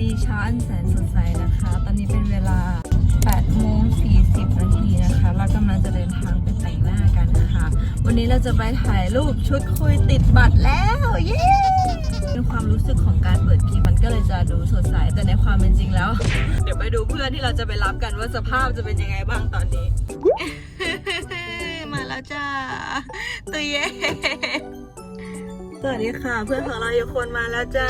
ดีเช้าอันแสนสดใสนะคะ ตอนนี้เป็นเวลา8โมง40นาทีนะคะ เรากำลังจะเดินทางไปแต่งหน้ากันนะคะ วันนี้เราจะไปถ่ายรูปชุดคุยติดบัตรแล้ว เย้เป็นความรู้สึกของการเปิดคลิปมันก็เลยจะดูสดใส แต่ในความเป็นจริงแล้ว เดี๋ยวไปดูเพื่อนที่เราจะไปรับกันว่าสภาพจะเป็นยังไงบ้างตอนนี้ มาแล้วจ้าตัวเย้ สวัสดีค่ะ เพื่อนของเราอีกคนมาแล้วจ้า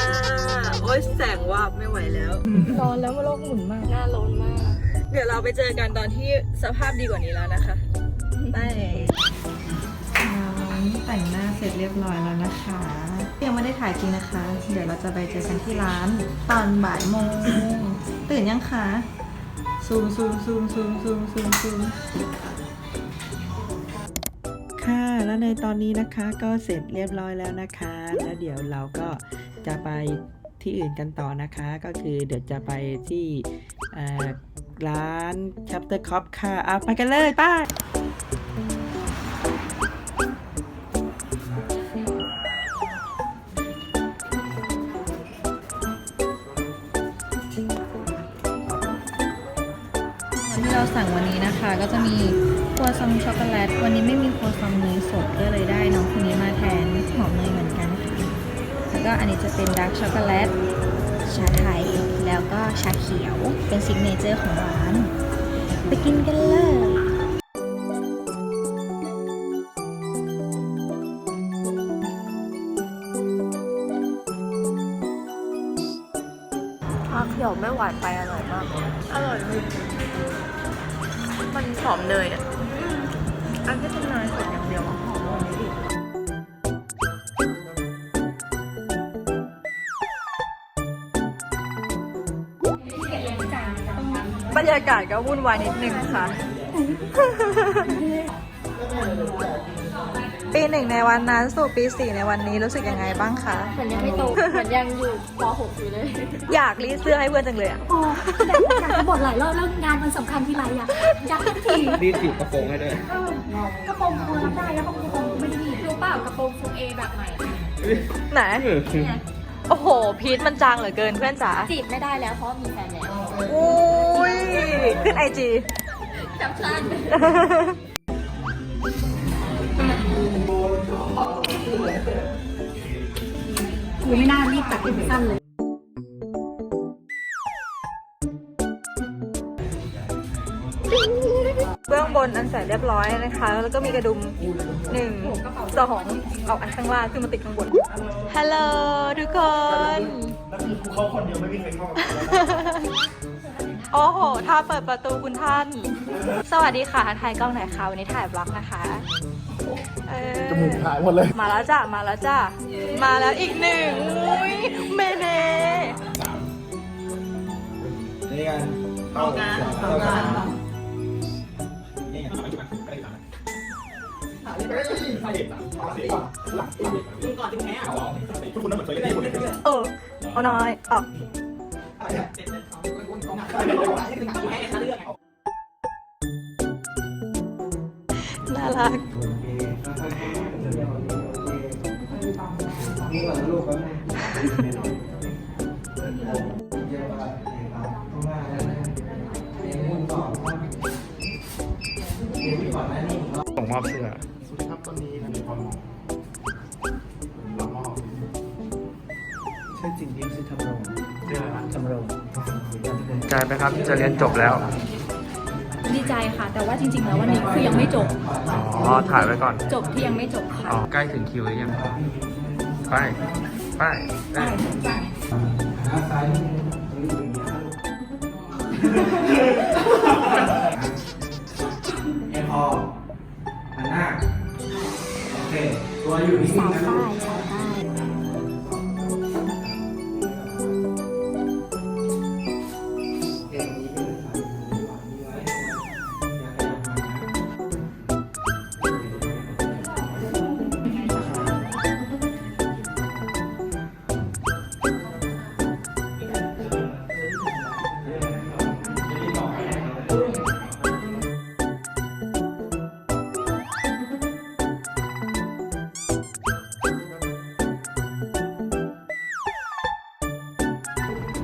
โอ๊ยแสงวาบไม่ไหวแล้ว ร้อนแล้วโลกหมุนมาก หน้าร้อนมาก เดี๋ยวเราไปเจอกันตอนที่สภาพดีกว่านี้แล้วนะคะไปน้องแต่งหน้าเสร็จเรียบร้อยแล้วนะคะ ยังไม่ได้ถ่ายจริงนะคะ เดี๋ยวเราจะไปเจอกันที่ร้าน ตอนบ่ายโมงตื่นยังคะซูมซูมซูมซูมซูมซูมซูม ค่ะ แล้วในตอนนี้นะคะก็เสร็จเรียบร้อยแล้วนะคะ แล้วเดี๋ยวเราก็จะไปที่อื่นกันต่อนะคะ ก็คือเดี๋ยวจะไปที่ร้าน Chapter Cop ค่ะเอาไปกันเลยไป้า ที่เราสั่งวันนี้นะคะ ก็จะมีครัวซองช็อกโกแลต วันนี้ไม่มีครัวซองเนยสดก็เลยได้น้องคนนี้มาแทนหอมเนยเหมือนกันค่ะ แล้วก็อันนี้จะเป็นดาร์กช็อกโกแลต ชาไทย แล้วก็ชาเขียว เป็นซิกเนเจอร์ของร้าน ไปกินกันเลยชาเขียวไม่หวานไปอร่อยมาก อร่อยเลย มันหอมเนยอะอันที่เป็นเนยสดอย่างเดียวหอมกว่านี้อีกบรรยากาศก็วุ่นวายนิดนึงค่ะ ปีหนึ่งในวันนั้นสู่ปีสี่ในวันนี้รู้สึกยังไงบ้างคะ เหมือนยังไม่โตเหมือนยังอยู่ป .6 อยู่เลย อยากรีดเสื้อให้เพื่อนจังเลยอะอ๋ออยากอยากจะบ่นหลายรอบแล้วงานมันสำคัญที่ไรอะอยากทุกทีรีดจีบกระโปรงให้ด้วยเออกระโปรงกูรับได้แล้วกระโปรงกูไม่ได้มีรู้เปล่ากระโปรงฟูเอแบบใหม่ไหน โอ้โห พีทมันจางเหลือเกินเพื่อนจ๋าจีบไม่ได้แล้วเพราะมีแฟนแล้วอุ้ยขึ้นไอจีแคปชั่น กูไม่น่ารีบตัดผมสั้นเลยเบื้องบนอันใส่เรียบร้อยนะคะ แล้วก็มีกระดุมหนึ่งสองเอาอันข้างล่างขึ้นมาติดข้างบน ฮัลโหลทุกคนเขาคนเดียวไม่มีใครเข้า โอ้โห ถ้าเปิดประตูคุณท่าน สวัสดีค่ะถ่ายกล้องไหนอยคะวันนี้ถ่ายบล็อกนะคะเออจมูกหายหมดเลยมาแล้วจ้ะ มาแล้วจ้ะ มาแล้วอีกหนึ่งอุ้ยเมเน่นี่กันเข้างานเข้างานนี่ไงทุกคนน่าเหมือนเคยได้คนเลยเออเอาหน่อยออก น่ารักนี่ก่อนลูกก่อนส่งมอบเสื้อสวัสดีครับตอนนี้มีความรับมอบ ใช่จริงที่ชื่อทำรงเสื้อทำรงกลายไปครับจะเรียนจบแล้ว ดีใจค่ะ แต่ว่าจริง ๆ แล้ววันนี้คือยังไม่จบ อ๋อ ถ่ายไว้ก่อน จบที่ยังไม่จบค่ะอ๋อ ใกล้ถึงคิวหรือยัง ไป ไป ไปเ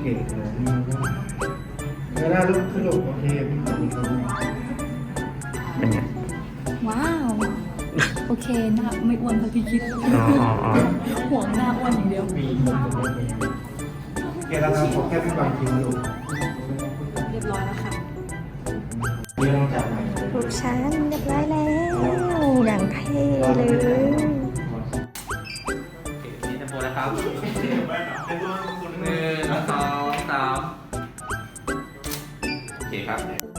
เก่งเลยไม่ได้ลูกขึ้นลูกโอเคเป็นไงว้าวโออเคหน้าไม่อ้วนเท่าที่คิดอ๋ออ๋ออ๋อห่วงหน้าอ้วนอย่างเดียวเกเราทำขอแค่ไม่บางทีลูกเรียบร้อยแล้วค่ะนี่ต้องจับใหม่ลูกชั้นเรียบร้อยแล้ว อย่างเท่เลยนี่จะโพนะครับหนึ่งสองสาม เคครับ